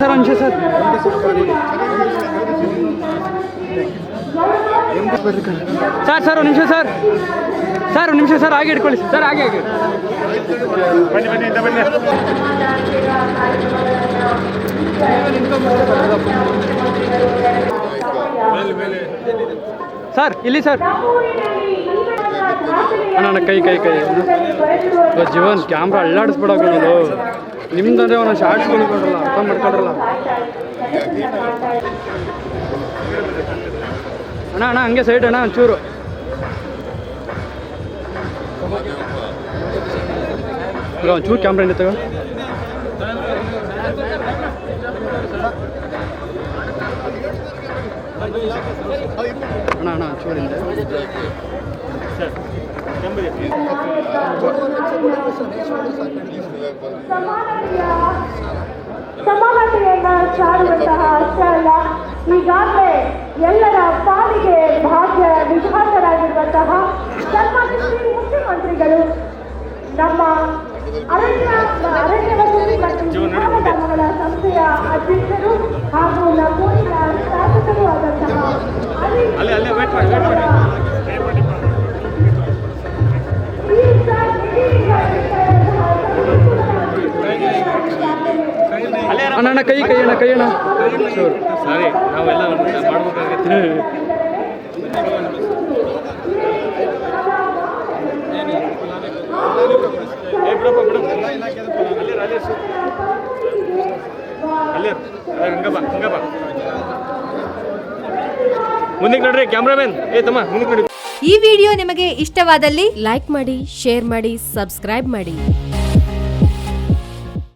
Sir sir. Sir ನಿಮಿಷ sir. Sir, ಒಂದು ನಿಮಿಷ ಸರ್, ಹಾಗೆ ಇಟ್ಕೊಳ್ಳಿ ಸರ್. ಹಾಗೆ ಹಾಗೆ. ಬನ್ನಿ ಬನ್ನಿ ಬನ್ನಿ ಸರ್, ಇಲ್ಲಿ ಸರ್. ಅಣ್ಣ ಕೈ ಕೈ ಕೈ. ಜೀವನ್, ಕ್ಯಾಮ್ರಾ ಅಳ್ಳಾಡಿಸ್ಬಿಡೋದು ನಿಮ್ದಂದ್ರೆ ಅವನ ಶಾರ್ಟ್ಸ್ ಕೊಡ್ಕೊಡ್ರಲ್ಲ, ಅರ್ಥ ಮಾಡ್ಕೊಡ್ರಲ್ಲ. ಅಣ್ಣ ಅಣ್ಣ, ಹಂಗೆ ಸೈಡ್, ಅಣ್ಣ, ಒಂಚೂರು. ಇಲ್ಲ ಒಂಚೂರು ಕ್ಯಾಮ್ರಾ ತಗೋ. ಅಣ್ಣ ಅಣ್ಣ ಒಂಚೂರಿಂದ ಸಮಾನತೆಯ ಸಮಾನತೆಯನ್ನ ಸಾರುವಂತಹ ಅಷ್ಟೇ ಅಲ್ಲ, ಈಗಾಗಲೇ ಎಲ್ಲರ ಪಾಲಿಗೆ ಭಾಗ್ಯ ವಿಧಾತರಾಗಿರುವಂತಹ ಸನ್ಮಾನ್ಯ ಶ್ರೀ ಮುಖ್ಯಮಂತ್ರಿಗಳು ನಮ್ಮ ಅರಣ್ಯ ಅರಣ್ಯ ಮತ್ತು ಸಂಸ್ಥೆಯ ಅಧ್ಯಕ್ಷರು ಹಾಗೂ ನಮ್ಮೂರಿನ ಶಾಸಕರು ಆದಂತಹ ಅಲ್ಲೇ ಅಲ್ಲೇ ವೇಟ್ ಮಾಡಿ ವೇಟ್ ಮಾಡಿ ಈ ಸ- ಅಣ್ಣ ಅಣ್ಣ ಕೈ ಕೈ ಅಣ್ಣ ಕೈ ಅಣ್ಣ. ಚೂರು ಸಾರಿ ನಾವೆಲ್ಲ ಮಾಡ್ಬೇಕಾಗತ್ತೆ. ಏ ಬಿಡಪ್ಪ ಬಿಡಪ್ಪ. ಅಲ್ಲೇ ಅಲ್ಲೇ ಸು ಅಲ್ಲೇ ಅದೇ ಹಂಗ ಬಾ ಹಂಗ ಬಾ ಮುಂದಕ್ಕೆ ನೋಡ್ರಿ ಕ್ಯಾಮ್ರಾಮನ್. ಏ, ತಮ್ಮ ಮುಂದಕ್ಕೆ ನೋಡಿ ಈ ವಿಡಿಯೋ ನಿಮಗೆ ಇಷ್ಟವಾದಲ್ಲಿ ಲೈಕ್ ಮಾಡಿ, ಶೇರ್ ಮಾಡಿ, ಸಬ್ಸ್ಕ್ರೈಬ್ ಮಾಡಿ.